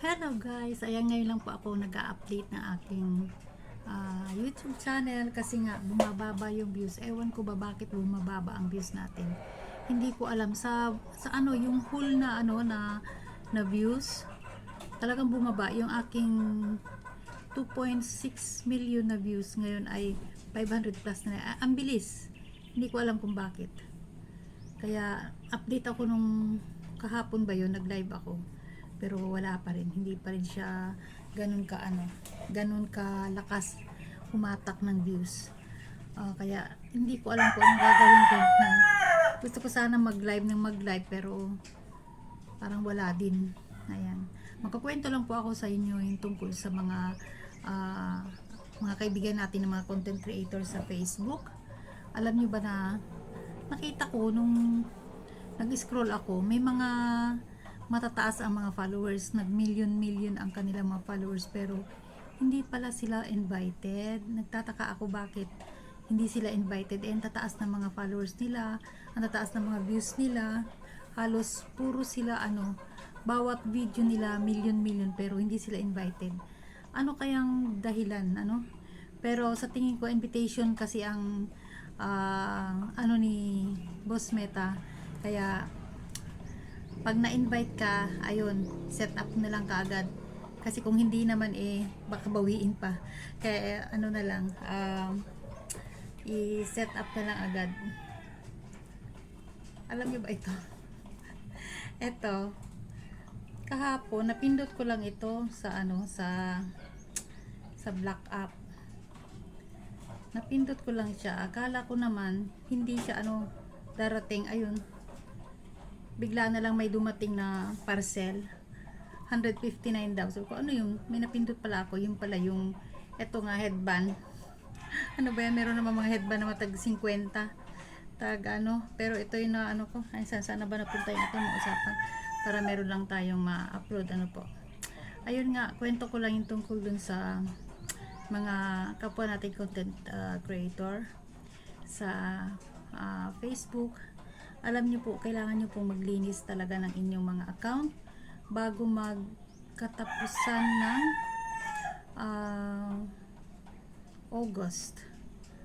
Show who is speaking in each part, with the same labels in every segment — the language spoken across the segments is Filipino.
Speaker 1: Hello guys! Ayan ngayon lang po ako nag-update ng aking ah, YouTube channel kasi nga bumababa yung views. Ewan ko ba bakit bumababa ang views natin. Hindi ko alam sa sa ano yung whole na ano na na views. Talagang bumaba yung aking 2.6 million na views ngayon ay 500 plus na. Ah, ang bilis. Hindi ko alam kung bakit. Kaya update ako nung kahapon ba yun, nag-live ako. Pero wala pa rin, hindi pa rin siya ganun ka ano, ganun ka lakas humatak ng views. Ah, kaya hindi ko alam kung anong gagawin ko na gusto ko sana mag-live ng mag-live pero parang wala din. Ayan. Magkakwento lang po ako sa inyo yung tungkol sa mga ah, mga kaibigan natin ng mga content creator sa Facebook. Alam niyo ba na nakita ko nung nag-scroll ako, may mga matataas ang mga followers, nag million million ang kanilang mga followers pero hindi pala sila invited. Nagtataka ako bakit hindi sila invited. Eh, ang tataas ng mga followers nila, ang tataas ng mga views nila, halos puro sila ano, bawat video nila million million pero hindi sila invited. Ano kayang dahilan, ano? Pero sa tingin ko invitation kasi ang ah, ano ni Boss Meta kaya pag na-invite ka, ayun, set up na lang kaagad. Kasi kung hindi naman eh, baka bawiin pa. Kaya ano na lang, um, i-set up na lang agad. Alam niyo ba ito? ito, kahapon, napindot ko lang ito sa ano, sa sa black app. Napindot ko lang siya. Akala ko naman, hindi siya ano, darating, ayun, bigla na lang may dumating na parcel. 159 daw. So ano yung may napindot pala ako. Yung pala yung eto nga headband. Ano ba yan? Meron naman mga headband na matag 50 tag ano? Pero ito yung na ano ko ay saan sana ba napunta yung ito mga usapan? Para meron lang tayong ma-upload ano po. Ayun nga kwento ko lang yung tungkol dun sa mga kapwa nating content uh, creator sa uh, Facebook alam niyo po, kailangan niyo po maglinis talaga ng inyong mga account bago magkatapusan ng ah, August.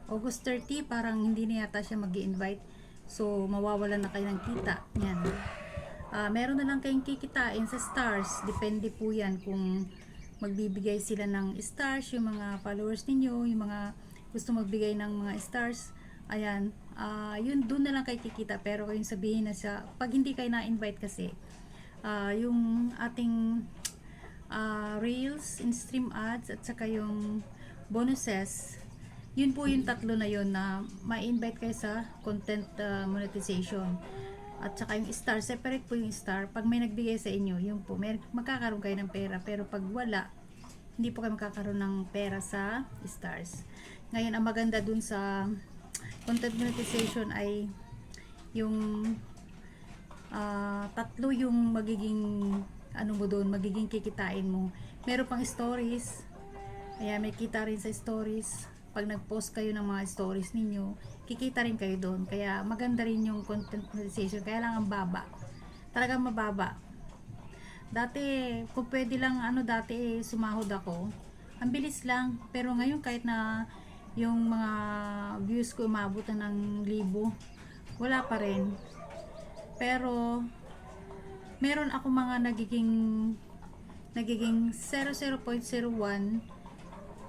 Speaker 1: August 30, parang hindi na yata siya mag invite So, mawawalan na kayo ng kita. Yan. Ah, meron na lang kayong kikitain sa stars. Depende po yan kung magbibigay sila ng stars, yung mga followers ninyo, yung mga gusto magbigay ng mga stars. Ayan, ah yun doon na lang kayo kikita pero yung sabihin na sa pag hindi kayo na-invite kasi ah yung ating ah, reels, in-stream ads at saka yung bonuses yun po yung tatlo na yun na ma-invite kayo sa content ah, monetization. At saka yung star, separate po yung star. Pag may nagbigay sa inyo, yun po may, magkakaroon kayo ng pera. Pero pag wala hindi po kayo magkakaroon ng pera sa stars. Ngayon ang maganda dun sa content monetization ay yung ah, tatlo yung magiging ano mo doon, magiging kikitain mo. Meron pang stories. Ayan, may kita rin sa stories. Pag nag-post kayo ng mga stories ninyo, kikita rin kayo doon. Kaya maganda rin yung content monetization. Kaya lang ang baba. Talagang mababa. Dati, kung pwede lang, ano, dati sumahod ako. Ang bilis lang. Pero ngayon, kahit na yung mga views ko umabot na ng libo, wala pa rin. Pero, meron ako mga nagiging nagiging 00.01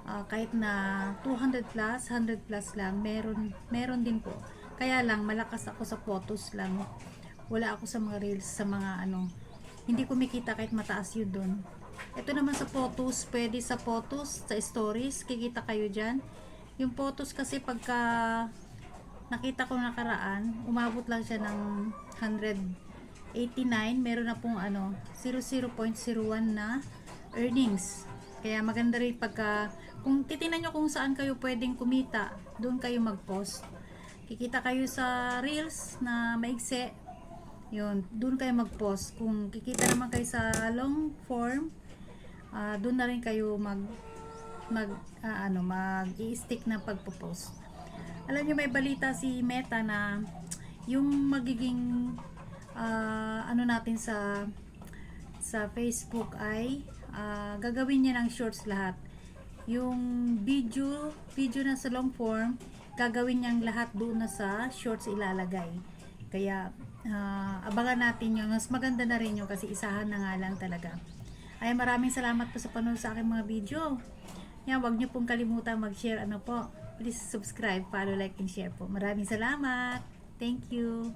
Speaker 1: ah, kahit na 200 plus, 100 plus lang, meron, meron din po. Kaya lang, malakas ako sa photos lang. Wala ako sa mga reels, sa mga ano, hindi kumikita kahit mataas yun doon. Ito naman sa photos, pwede sa photos, sa stories, kikita kayo dyan. Yung photos kasi pagka nakita ko nakaraan, umabot lang siya ng 189, meron na pong ano, 00.01 na earnings. Kaya maganda rin pagka, kung titingnan nyo kung saan kayo pwedeng kumita, doon kayo mag-post. Kikita kayo sa reels na maigse, yun, doon kayo mag-post. Kung kikita naman kayo sa long form, ah, doon na rin kayo mag mag ah, ano mag i-stick na pagpo-post. Alam niyo may balita si Meta na yung magiging ah, ano natin sa sa Facebook ay ah, gagawin niya ng shorts lahat. Yung video, video na sa long form, gagawin niyang lahat doon na sa shorts ilalagay. Kaya ah, abangan natin yun. Mas maganda na rin yun kasi isahan na nga lang talaga. Ay maraming salamat po sa panonood sa aking mga video. Yan, wag niyo pong kalimutan mag-share ano po. Please subscribe, follow, like, and share po. Maraming salamat. Thank you.